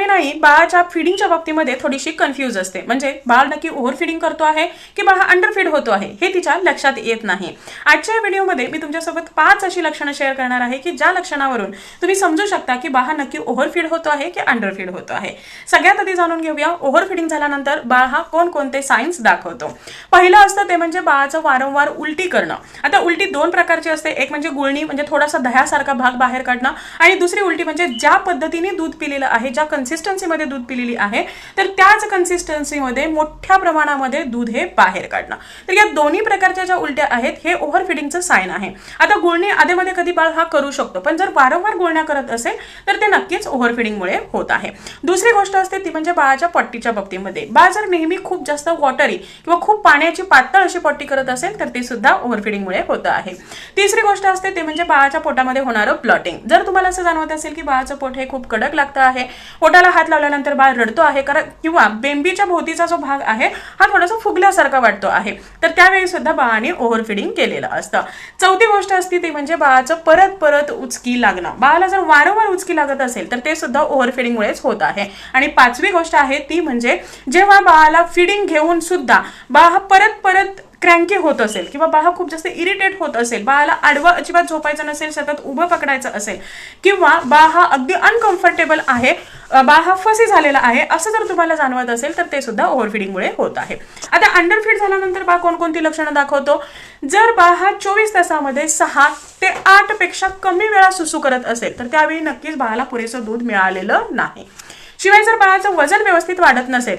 नवीन नाही बाळाच्या फिडिंगच्या बाबतीमध्ये थोडीशी कन्फ्यूज असते. म्हणजे बाळ नक्की ओव्हर फिडिंग करतो आहे की बाळ अंडर फीड होतो आहे हे तिच्या लक्षात येत नाही. आजच्या या व्हिडिओमध्ये मी तुमच्यासोबत पाच अशी लक्षणं शेअर करणार आहे की ज्या लक्षणावरून तुम्ही समजू शकता की बाळ नक्की ओव्हर फीड होतो आहे की अंडर फीड होतो आहे. सगळ्यात आधी जाणून घेऊया ओव्हर फिडिंग झाल्यानंतर बाळ हा कोणकोणते सायन्स दाखवतो. पहिलं असतं ते म्हणजे बाळाचं वारंवार उलटी करणं. आता उलटी दोन प्रकारची असते एक म्हणजे गुळणी म्हणजे थोडासा दह्यासारखा भाग बाहेर काढणं आणि दुसरी उलटी म्हणजे ज्या पद्धतीने दूध पिलेलं आहे ज्या कन्सिस्टन्सीमध्ये दूध पिलेली आहे तर त्याच कन्सिस्टन्सीमध्ये मोठ्या प्रमाणामध्ये दूध हे बाहेर काढणं. तर या दोन्ही प्रकारच्या ज्या उलट्या आहेत हे ओव्हर फिडिंगचं साईन आहे. आता गुळणी आधेमध्ये कधी बाळ हा करू शकतो पण जर वारंवार गुळण्या करत असेल तर ते नक्कीच ओव्हर फिडिंगमुळे होत आहे. दुसरी गोष्ट असते ती म्हणजे बाळाच्या पट्टीच्या बाबतीमध्ये. बाळ जर नेहमी खूप जास्त वॉटरी किंवा खूप पाण्याची पातळ अशी पट्टी करत असेल तर ते सुद्धा ओव्हरफिडिंगमुळे होत आहे. तिसरी गोष्ट असते ते म्हणजे बाळाच्या पोटामध्ये होणारं ब्लॉटिंग जर तुम्हाला असं जाणवत असेल की बाळाचं पोट हे खूप कडक लागतं आहे पोटाला हात लावल्यानंतर बाळ रडतो आहे कारण किंवा बेंबीच्या भोवतीचा जो भाग आहे हा थोडासा फुगल्यासारखा वाटतो आहे. तर त्यावेळी सुद्धा बाळाने ओव्हरफिडिंग केलेलं असतं. चौथी गोष्ट असते ती म्हणजे बाळाचं परत परत उचकी लागणं. बाळाला जर वारंवार उचकी लागत असेल तर ते सुद्धा ओव्हरफिडिंगमुळेच होत आहे. आणि पाचवी गोष्ट आहे ती म्हणजे जेव्हा बाळाला फिडिंग घेऊन सुद्धा बाळ हा परत परत क्रँकी होत असेल किंवा बाळा खूप जास्त इरिटेट होत असेल बाळाला आडवं अजिबात झोपायचं नसेल सतत उभं पकडायचं असेल किंवा बाळ हा अगदी अनकम्फर्टेबल आहे बाळ हा फसी झालेला आहे असं जर तुम्हाला जाणवत असेल तर ते सुद्धा ओव्हरफिडिंगमुळे होत आहे. आता अंडरफीड झाल्यानंतर बाळ कोणकोणती लक्षणं दाखवतो? जर बाळ हा चोवीस तासामध्ये सहा ते आठपेक्षा कमी वेळा सुसू करत असेल तर त्यावेळी नक्कीच बाळाला पुरेसं दूध मिळालेलं नाही. शिवाय जर बाळाचं वजन व्यवस्थित वाढत नसेल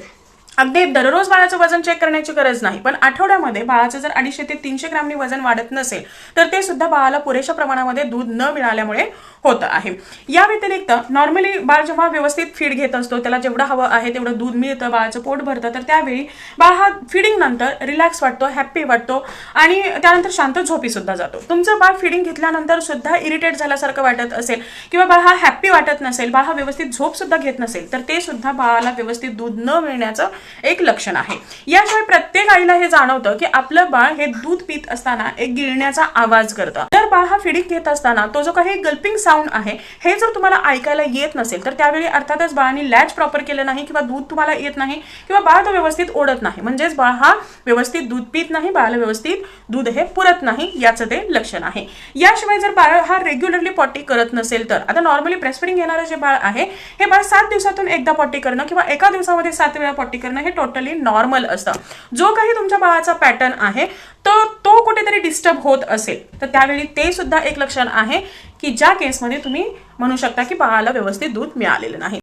अगदी दररोज बाळाचं वजन चेक करण्याची गरज नाही पण आठवड्यामध्ये बाळाचं जर अडीचशे ते तीनशे ग्रामनी वजन वाढत नसेल तर ते सुद्धा बाळाला पुरेशा प्रमाणामध्ये दूध न मिळाल्यामुळे होतं आहे. या व्यतिरिक्त नॉर्मली बाळ जेव्हा व्यवस्थित फीड घेत असतो त्याला जेवढं हवं आहे तेवढं दूध मिळतं बाळाचं पोट भरतं तर त्यावेळी बाळ हा फिडिंग नंतर रिलॅक्स वाटतो हॅप्पी वाटतो आणि त्यानंतर शांत झोपी सुद्धा जातो. तुमचं बाळ फिडिंग घेतल्यानंतर सुद्धा इरिटेट झाल्यासारखं वाटत असेल किंवा बाळ हा हॅप्पी वाटत नसेल बाळ हा व्यवस्थित झोप सुद्धा घेत नसेल तर ते सुद्धा बाळाला व्यवस्थित दूध न मिळण्याचं एक लक्षण आहे. याशिवाय प्रत्येक आईला हे जाणवतं की आपलं बाळ हे दूध पित असताना एक गिळण्याचा आवाज करतं. बाळ हा फिडिंग घेत असताना तो जो काही गल्पिंग साऊंड आहे हे जर तुम्हाला ऐकायला येत नसेल तर त्यावेळी अर्थातच बाळाने लॅच प्रॉपर केलं नाही किंवा दूध तुम्हाला येत नाही किंवा बाळ तो व्यवस्थित ओढत नाही. म्हणजेच बाळ हा व्यवस्थित दूध पित नाही बाळाला व्यवस्थित दूध हे पुरत नाही याचं ते लक्षण आहे. याशिवाय जर बाळ हा रेग्युलरली पॉटी करत नसेल तर आता नॉर्मली ब्रेस्टफिडिंग घेणारं जे बाळ आहे हे बाळ सात दिवसातून एकदा पॉटी करणं किंवा एका दिवसामध्ये सात वेळा पॉटी करणं हे टोटली नॉर्मल असतं. जो काही तुमच्या बाळाचा पॅटर्न आहे तर तो कुठेतरी डिस्टर्ब होत असेल तर त्यावेळी ते सुद्धा एक लक्षण आहे की ज्या केसमध्ये तुम्ही म्हणू शकता की बाळाला व्यवस्थित दूध मिळालेलं नाही.